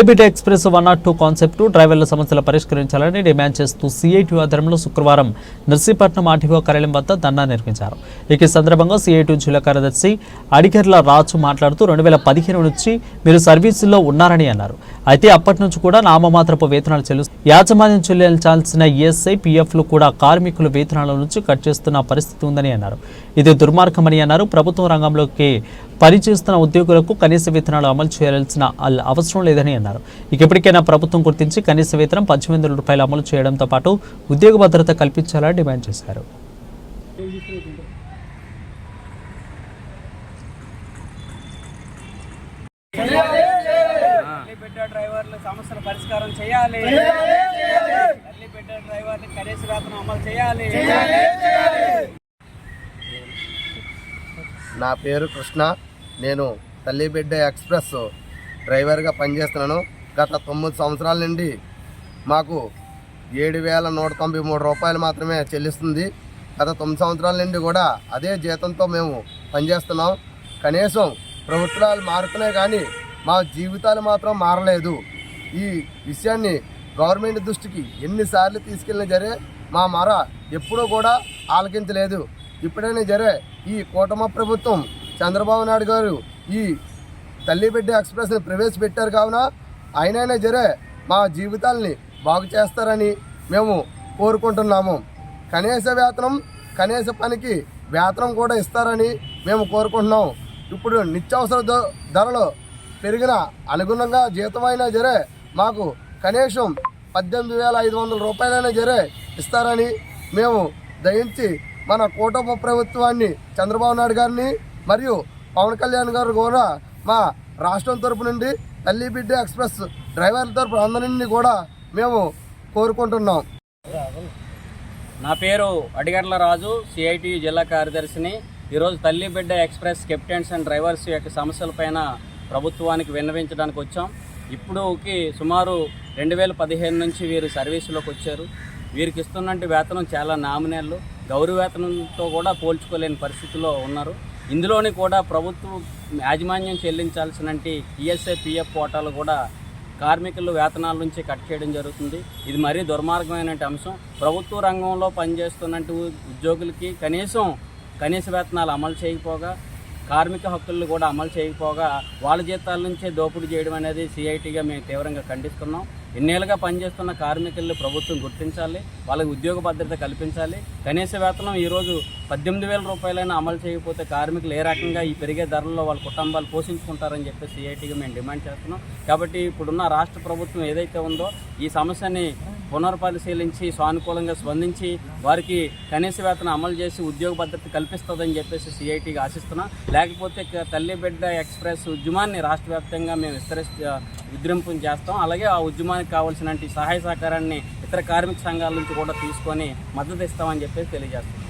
ABT express one nought two concept డ్రైవర్ల సమస్యలు పరిష్కరించాలని డిమాండ్ చేస్తూ సిఐటి ఆధ్వర్యంలో శుక్రవారం నర్సీపట్నం ఆర్టీఓ కార్యాలయం వద్ద ధర్నా నిర్వహించారు. ఇక సందర్భంగా సిఐటి జిల్లా కార్యదర్శి అడిగర్ల రాజు మాట్లాడుతూ రెండు వేల పదిహేను నుంచి మీరు సర్వీసుల్లో ఉన్నారని అన్నారు. అయితే అప్పటి నుంచి కూడా నామమాత్రపు వేతనాలు చెల్లి యాజమాన్యం చెల్లించాల్సిన ఈఎస్ఐ పిఎఫ్లు కూడా కార్మికుల వేతనాల నుంచి కట్ చేస్తున్న పరిస్థితి ఉందని అన్నారు. ఇది దుర్మార్గమని అన్నారు. ప్రభుత్వ రంగంలోకి పనిచేస్తున్న ఉద్యోగులకు కనీస వేతనాలు అమలు చేయాల్సిన అవసరం లేదని అన్నారు. ఇక ఇప్పటికైనా ప్రభుత్వం గుర్తించి కనీస వేతనం పద్దెనిమిది వందల రూపాయలు అమలు చేయడంతో పాటు ఉద్యోగ భద్రత కల్పించాలని డిమాండ్ చేశారు. డ్రైవర్ల సమస్యల పరిష్కారం చేయాలి తల్లి బిడ్డ డ్రైవర్లు కనీస వేతనం అమలు చేయాలి. నా పేరు కృష్ణ. నేను తల్లిబిడ్డ ఎక్స్ప్రెస్ డ్రైవర్గా పనిచేస్తున్నాను. గత తొమ్మిది సంవత్సరాల నుండి మాకు ఏడు వేల నూట తొంభై మూడు రూపాయలు మాత్రమే చెల్లిస్తుంది. గత తొమ్మిది సంవత్సరాల నుండి కూడా అదే జీతంతో మేము పనిచేస్తున్నాం. కనీసం ప్రభుత్వాలు మారుతున్నాయి కానీ మా జీవితాలు మాత్రం మారలేదు. ఈ విషయాన్ని గవర్నమెంట్ దృష్టికి ఎన్నిసార్లు తీసుకెళ్ళినా సరే మా మర ఎప్పుడూ కూడా ఆలకించలేదు. ఇప్పుడైనా జరే ఈ కూటమి ప్రభుత్వం చంద్రబాబు నాయుడు గారు ఈ తల్లి బిడ్డ ఎక్స్ప్రెస్ని ప్రవేశపెట్టారు కావున ఆయనైనా జరే మా జీవితాల్ని బాగు చేస్తారని మేము కోరుకుంటున్నాము. కనీస వేతనం కనీస పనికి వేతనం కూడా ఇస్తారని మేము కోరుకుంటున్నాం ఇప్పుడు నిత్యావసర ధరలు పెరిగిన అనుగుణంగా జీతమైనా జరే మాకు కనీసం పద్దెనిమిది వేల ఐదు వందల రూపాయలైనా జరే ఇస్తారని మేము దయించి మన కూటమి ప్రభుత్వాన్ని చంద్రబాబు నాయుడు గారిని మరియు పవన్ కళ్యాణ్ గారు కూడా మా రాష్ట్రం తరపు నుండి తల్లి బిడ్డ ఎక్స్ప్రెస్ డ్రైవర్ల తరపు అందరినీ కూడా మేము కోరుకుంటున్నాం. నా పేరు అడిగట్ల రాజు సిఐటి జిల్లా కార్యదర్శిని. ఈరోజు తల్లి బిడ్డ ఎక్స్ప్రెస్ కెప్టెన్స్ అండ్ డ్రైవర్స్ యొక్క సమస్యలపైన ప్రభుత్వానికి విన్నవించడానికి వచ్చాం. ఇప్పుడుకి సుమారు రెండు వేల పదిహేను నుంచి వీరు సర్వీసులోకి వచ్చారు. వీరికి ఇస్తున్నట్టు వేతనం చాలా నామినేళ్ళు. గౌరవవేతనంతో కూడా పోల్చుకోలేని పరిస్థితిలో ఉన్నారు. ఇందులోని కూడా ప్రభుత్వం యాజమాన్యం చెల్లించాల్సిన ఈఎస్ఐ పిఎఫ్ కోటాలు కూడా కార్మికులు వేతనాల నుంచి కట్ చేయడం జరుగుతుంది. ఇది మరీ దుర్మార్గమైన అంశం. ప్రభుత్వ రంగంలో పనిచేస్తున్నట్టు ఉద్యోగులకి కనీసం కనీస వేతనాలు అమలు చేయకపోగా కార్మిక హక్కులను కూడా అమలు చేయకపోగా వాళ్ళ జీతాల నుంచే దోపిడీ చేయడం అనేది సిఐటిగా మేము తీవ్రంగా ఖండిస్తున్నాం. ఎన్నేళ్ళుగా పనిచేస్తున్న కార్మికులు ప్రభుత్వం గుర్తించాలి వాళ్ళకి ఉద్యోగ భద్రత కల్పించాలి. కనీస వేతనం ఈరోజు పద్దెనిమిది వేల రూపాయలైనా అమలు చేయకపోతే కార్మికులు ఏ రకంగా ఈ పెరిగే ధరల్లో వాళ్ళ కుటుంబాలు పోషించుకుంటారని చెప్పి సిఐటిగా మేము డిమాండ్ చేస్తున్నాం. కాబట్టి ఇప్పుడున్న రాష్ట్ర ప్రభుత్వం ఏదైతే ఉందో ఈ సమస్యని పునర్పరిశీలించి సానుకూలంగా స్పందించి వారికి కనీస వేతన అమలు చేసి ఉద్యోగ భద్రత కల్పిస్తుందని చెప్పేసి సిఐటికి ఆశిస్తున్నాం. లేకపోతే తల్లి బిడ్డ ఎక్స్ప్రెస్ ఉద్యమాన్ని రాష్ట్ర వ్యాప్తంగా మేము విస్తరి విజృంభం చేస్తాం. అలాగే ఆ ఉద్యమానికి కావాల్సిన సహాయ సహకారాన్ని ఇతర కార్మిక సంఘాల నుంచి కూడా తీసుకొని మద్దతు ఇస్తామని చెప్పేసి తెలియజేస్తాం